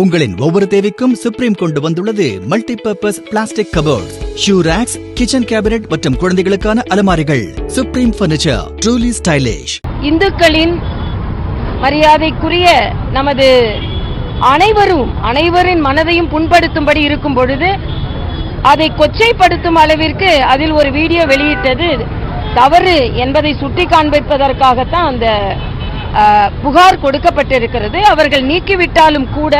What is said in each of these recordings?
உங்களின் ஒவ்வொரு தேவைக்கும் சுப்ரீம் கொண்டு வந்துள்ளது multipurpose plastic cupboard shoe racks kitchen cabinet மற்றும் குழந்தைகளுக்கான அலமாரிகள். சுப்ரீம் பர்னிச்சர் ட்ரூலி ஸ்டைலிஷ் இந்துக்களின் மரியாதைக்குரிய நமது அனைவரும் அனைவரின் மனதையும் புண்படுத்தும்படி இருக்கும் பொழுது அதை கொச்சைப்படுத்தும் அளவிற்கு அதில் ஒரு வீடியோ வெளியிட்டது தவறு என்பதை சுட்டி காண்பிப்பதற்காகத்தான் அந்த புகார் கொடுக்கப்பட்டிருக்கிறது. அவர்கள் நீக்கிவிட்டாலும் கூட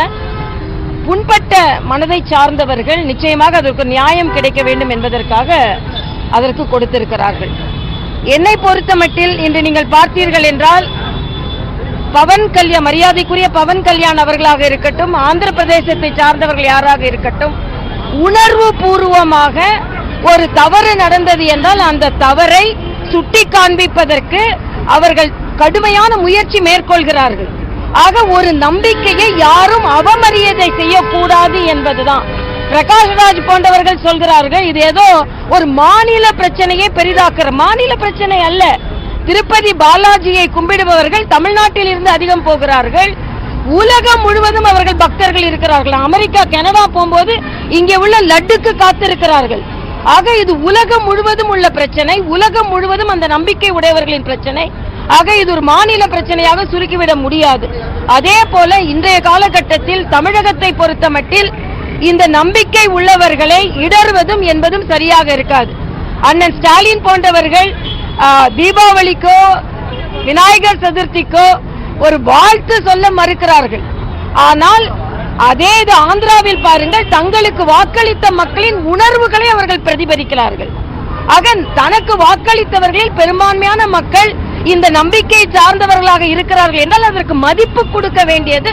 புண்பட்ட மனதை சார்ந்தவர்கள் நிச்சயமாக அதற்கு நியாயம் கிடைக்க வேண்டும் என்பதற்காக அதற்கு கொடுத்திருக்கிறார்கள். என்னை பொறுத்தமட்டில் இன்று நீங்கள் பார்த்தீர்கள் என்றால் பவன் கல்யாண் மரியாதைக்குரிய பவன் கல்யாண் அவர்களாக இருக்கட்டும் ஆந்திர பிரதேசத்தை சார்ந்தவர்கள் யாராக இருக்கட்டும் உணர்வு பூர்வமாக ஒரு தவறு நடந்தது என்றால் அந்த தவறை சுட்டி காண்பிப்பதற்கு அவர்கள் கடுமையான முயற்சி மேற்கொள்கிறார்கள். ஆக ஒரு நம்பிக்கையை யாரும் அவமரியாதை செய்யக்கூடாது என்பதுதான். பிரகாஷ்ராஜ் போன்றவர்கள் சொல்கிறார்கள் இது ஏதோ ஒரு மாநில பிரச்சனையை பெரிதாக்குற மாநில பிரச்சனை அல்ல. திருப்பதி பாலாஜியை கும்பிடுபவர்கள் தமிழ்நாட்டில் இருந்து அதிகம் போகிறார்கள். உலகம் முழுவதும் அவர்கள் பக்தர்கள் இருக்கிறார்கள். அமெரிக்கா கனடா போகும்போது இங்கே உள்ள லட்டுக்கு காத்திருக்கிறார்கள். ஆக இது உலகம் முழுவதும் உள்ள பிரச்சனை உலகம் முழுவதும் அந்த நம்பிக்கை உடையவர்களின் பிரச்சனை. ஆக இது ஒரு மாநில பிரச்சனையாக சுருக்கிவிட முடியாது. அதே போல இன்றைய காலகட்டத்தில் தமிழகத்தை பொறுத்தமட்டில் இந்த நம்பிக்கை உள்ளவர்களை இடறுவதும் என்பதும் சரியாக இருக்காது. அண்ணன் ஸ்டாலின் போன்றவர்கள் தீபாவளிக்கோ விநாயகர் சதுர்த்திக்கோ ஒரு வாழ்த்து சொல்ல மறுக்கிறார்கள். ஆனால் அதே இது ஆந்திராவில் பாருங்கள் தங்களுக்கு வாக்களித்த மக்களின் உணர்வுகளை அவர்கள் பிரதிபலிக்கிறார்கள். அகன் தனக்கு வாக்களித்தவர்களில் பெரும்பான்மையான மக்கள் இந்த நம்பிக்கையை சார்ந்தவர்களாக இருக்கிறார்கள் என்றால் அதற்கு மதிப்பு கொடுக்க வேண்டியது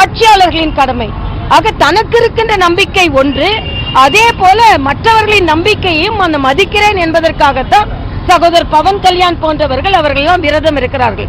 ஆட்சியாளர்களின் கடமை. ஆக தனக்கு இருக்கின்ற நம்பிக்கை ஒன்று அதே போல மற்றவர்களின் நம்பிக்கையையும் அந்த மதிக்கிறேன் என்பதற்காகத்தான் சகோதரர் பவன் கல்யாண் போன்றவர்கள் அவர்கள் எல்லாம் விரதம் இருக்கிறார்கள்.